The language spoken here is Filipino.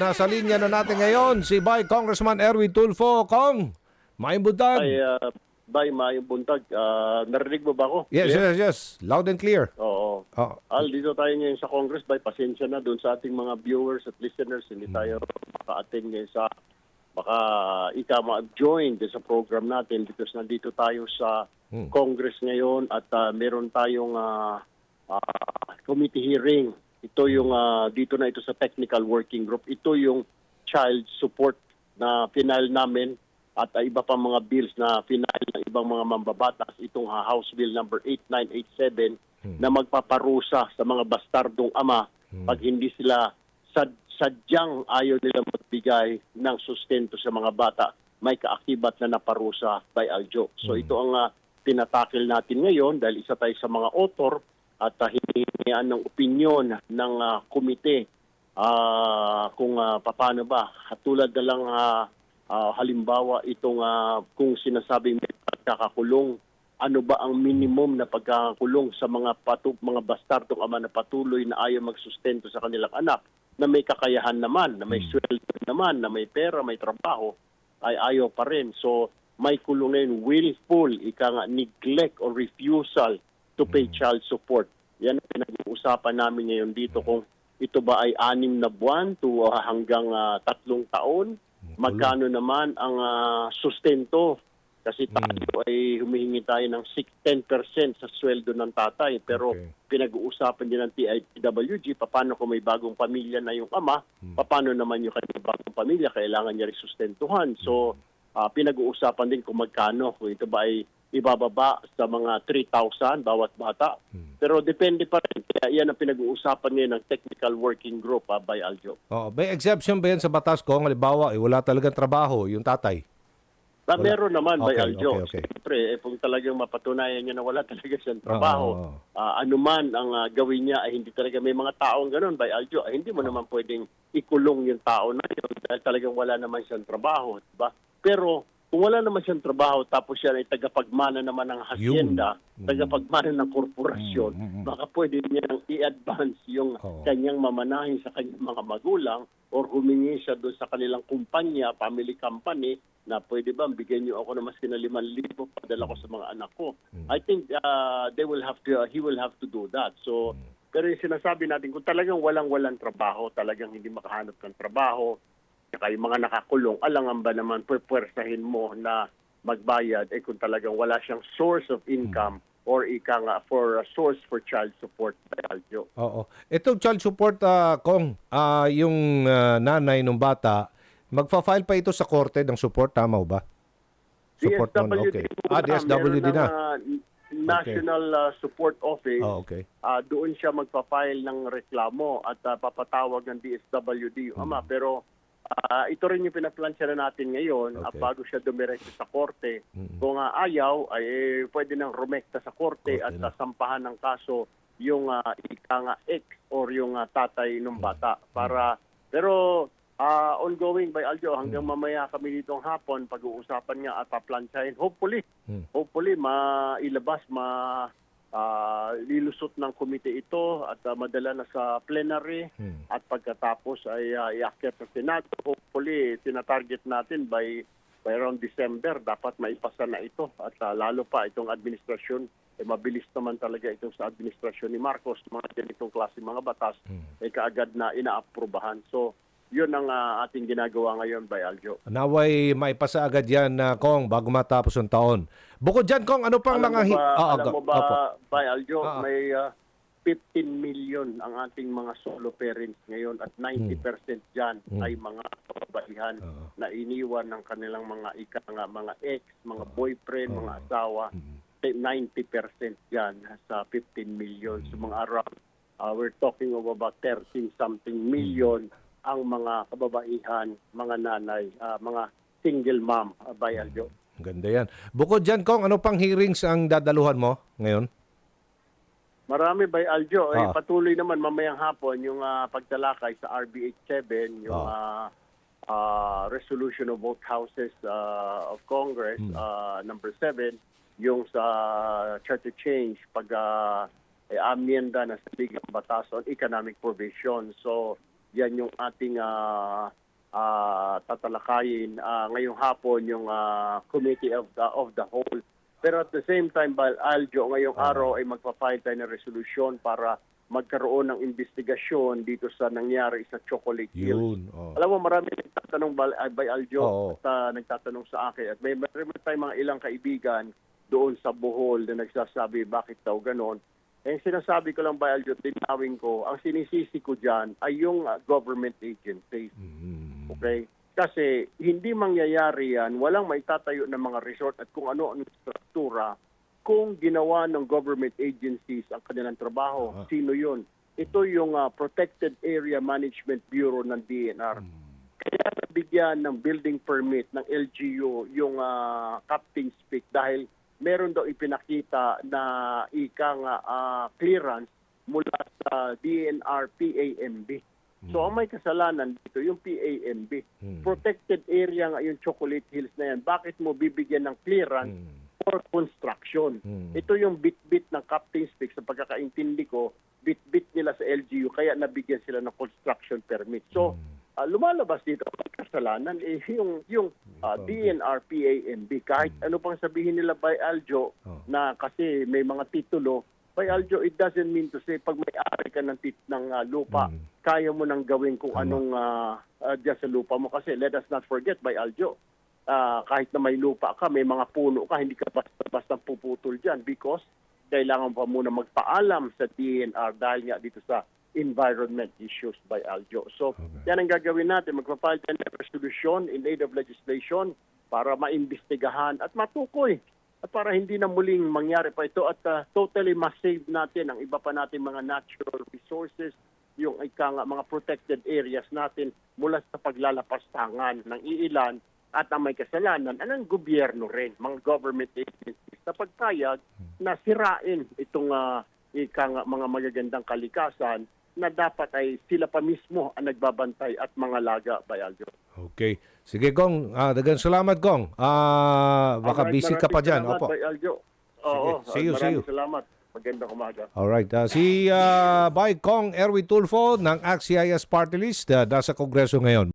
nasa linya na natin ngayon si Bay Congressman Erwin Tulfo. Kong, maayong buntag. Ay, uh, Bay, maayong buntag. Ah, narinig mo ba ako? Yes, yes, yes. Loud and clear. Oo. Oh, Al, dito tayo ngayon sa Congress. Bay, pasensya na doon sa ating mga viewers at listeners. Hindi tayo maka-attend ngayon sa baka ika ma-join sa program natin because nandito tayo sa Congress ngayon at ah, meron tayong ah, ah, committee hearing. Ito yung ah, dito na ito sa technical working group. Ito yung child support na final namin at ah, iba pang mga bills na final ng ibang mga mambabatas. Itong ah, House Bill number 8987 na magpaparusa sa mga bastardong ama pag hindi sila sad sadyang ayaw nila magbigay ng sustento sa mga bata, may kaakibat na naparusa by Aljo. So ito ang ah, tinatakil natin ngayon dahil isa tayo sa mga author at uh, hinihingian ng opinion ng ah, komite ah, kung uh, paano ba. At tulad na lang ah, ah, halimbawa itong ah, kung sinasabing may pagkakakulong ano ba ang minimum na pagkakakulong sa mga patu mga bastardong ama na patuloy na ayaw magsustento sa kanilang anak na may kakayahan naman, na may sweldo naman, na may pera, may trabaho, ay ayaw pa rin. So, may yun, willful, ika nga, neglect or refusal to pay child support. Yan ang pinag-uusapan namin ngayon dito kung ito ba ay anim na buwan to uh, hanggang uh, tatlong taon. Magkano naman ang uh, sustento kasi tayo ay humihingi tayo ng 6-10% sa sweldo ng tatay. Pero Okay. pinag-uusapan din ng TIWG, paano kung may bagong pamilya na yung ama, paano naman yung kanyang bagong pamilya, kailangan niya rin sustentuhan. So, ah, pinag-uusapan din kung magkano, kung ito ba ay ibababa sa mga 3,000 bawat bata. Pero depende pa rin. Kaya yan ang pinag-uusapan ngayon ng technical working group ah, by Aljo. oh, may exception ba yan sa batas ko? Halimbawa, eh, wala talagang trabaho yung tatay. Na Wala. meron naman by Okay, Aljo. okay, okay. Siyempre, eh, kung talagang mapatunayan niya na wala talaga siyang trabaho, Oo, oo. ah, anuman ang ah, gawin niya ay hindi talaga may mga taong ganun by Aljo. Ay, hindi mo naman pwedeng ikulong yung tao na yun dahil talagang wala naman siyang trabaho. Diba? Pero kung wala naman siyang trabaho tapos siya ay tagapagmana naman ng hacienda, tagapagmana ng korporasyon, Mm, mm, mm. baka pwede niyang i-advance yung Oo. kanyang mamanahin sa kanyang mga magulang or humingi siya doon sa kanilang kumpanya, family company, na pwede ba bigyan niyo ako ng mas na 5,000 padala ko sa mga anak ko. I think uh, they will have to, he will have to do that. So, pero yung sinasabi natin, kung talagang walang-walang trabaho, talagang hindi makahanap ng trabaho, saka yung mga nakakulong, alangan ba naman pwersahin mo na magbayad eh kung talagang wala siyang source of income or ika nga for a source for child support by Aljo. Oo. Itong child support, ah, Kong, ah, yung ah, nanay ng bata, magfa-file pa ito sa korte ng support, tama ba? Support noon, DSWD okay. po Ah, DSWD na. National ah, Support Office. Oh, okay. Ah, doon siya magpa-file ng reklamo at ah, papatawag ng DSWD yung ama. Pero ah, ito rin yung pinaplansya na natin ngayon ah, Okay. bago siya dumiretso sa korte. Kung ah, ayaw, ay eh, pwede nang rumekta sa korte, Korte at na. ah, sampahan ng kaso yung ah, ika nga ex or yung ah, tatay ng bata. Para, pero ah, ongoing by Aljo, hanggang mamaya kami ditong hapon, pag-uusapan nga at paplansyahin. Hopefully, Hmm. hopefully mailabas, ma ah, lilusot ng komite ito at ah, madala na sa plenary Hmm. at pagkatapos ay uh, iakyat sa Senado. Hopefully, tinatarget natin by by around December dapat maipasa na ito at ah, lalo pa itong administrasyon eh, mabilis naman talaga itong sa administrasyon ni Marcos mga ganitong klase mga batas ay kaagad na inaaprubahan. So, yun ang ah, ating ginagawa ngayon by Aljo. Naway maipasa agad yan, na Kong, bago matapos ang taon. Bukod dyan, Kong, ano pang alam mga... mo ba, Ah, alam mo ba opo. by Aljo, Ah, ah. may ah, 15 million ang ating mga solo parents ngayon at 90% dyan ay mga kababaihan Hmm. Oo. na iniwan ng kanilang mga ika nga, mga ex, mga Ah. boyfriend, mga asawa. Hmm. Eh, 90% dyan sa 15 million. So mga around, ah, we're talking of about 13 something million ang mga kababaihan, mga nanay, ah, mga single mom uh, by Aljo. Ganda yan. Bukod dyan, Kong, ano pang hearings ang dadaluhan mo ngayon? Marami by Aljo. Eh, Ah. patuloy naman mamayang hapon yung ah, pagtalakay sa RBH 7, yung Ah. ah, ah, resolution of both houses ah, of Congress, Hmm. ah, number 7, yung sa charter change, pag eh, amyenda na sa Ligang Batas on Economic Provision. So, yan yung ating ah, tatalakayin ah, ngayong hapon yung ah, Committee of the, of the Whole. Pero at the same time, Bal Aljo, ngayong araw ay magpa-file tayo ng resolution para magkaroon ng investigasyon dito sa nangyari sa Chocolate Hills. Yun. Oh. Alam mo, marami nagtatanong uh, by Aljo Oo. at ah, nagtatanong sa akin. At may marami tayong mga ilang kaibigan doon sa Bohol na nagsasabi bakit daw ganon. Eh, sinasabi ko lang by Aljo, tinawin ko, ang sinisisi ko dyan ay yung ah, government agencies. Mm. Okay? Kasi hindi mangyayari yan, walang maitatayo ng mga resort at kung ano ang struktura kung ginawa ng government agencies ang kanilang trabaho. Ah. Sino yun? Ito yung ah, Protected Area Management Bureau ng DNR. Kaya nabigyan ng building permit ng LGU yung ah, Captain's Peak dahil meron daw ipinakita na ika nga ah, clearance mula sa DNR PAMB. So ang may kasalanan dito yung PAMB. Mm. Protected area nga yung Chocolate Hills na yan. Bakit mo bibigyan ng clearance Mm. for construction? Mm. Ito yung bit-bit ng Captain's Peak sa pagkakaintindi ko, bit-bit nila sa LGU kaya nabigyan sila ng construction permit. So ah, lumalabas dito ang kasalanan eh yung yung ah, DNR PAMB kahit ano pang sabihin nila by Aljo Oh. na kasi may mga titulo by Aljo it doesn't mean to say pag may-ari ka ng tit ng ah, lupa Mm. kaya mo nang gawin kung Tama. anong ah, ah, dyan sa lupa mo kasi let us not forget by Aljo ah, kahit na may lupa ka may mga puno ka hindi ka basta-basta puputol dyan because kailangan pa muna magpaalam sa DNR dahil nga dito sa environment issues by Aljo. So, Okay. yan ang gagawin natin. Magpapile tayo ng resolution in aid of legislation para maimbestigahan at matukoy at para hindi na muling mangyari pa ito at ah, totally ma-save natin ang iba pa natin mga natural resources, yung ika mga protected areas natin mula sa paglalapastangan ng iilan at ang may kasalanan ang gobyerno rin, mga government agencies na pagpayag na sirain itong ah, ika mga magagandang kalikasan na dapat ay sila pa mismo ang nagbabantay at mga laga by Aljo. Okay. Sige, Gong. Ah, dagan salamat, Gong. Ah, baka Alright, busy ka pa dyan. salamat, Opo. Bay Aljo. Oo, See you, see maraming you. salamat. Magandang umaga. Alright. Ah, si ah, Bay Kong Erwin Tulfo ng AXIS Party List ah, nasa Kongreso ngayon.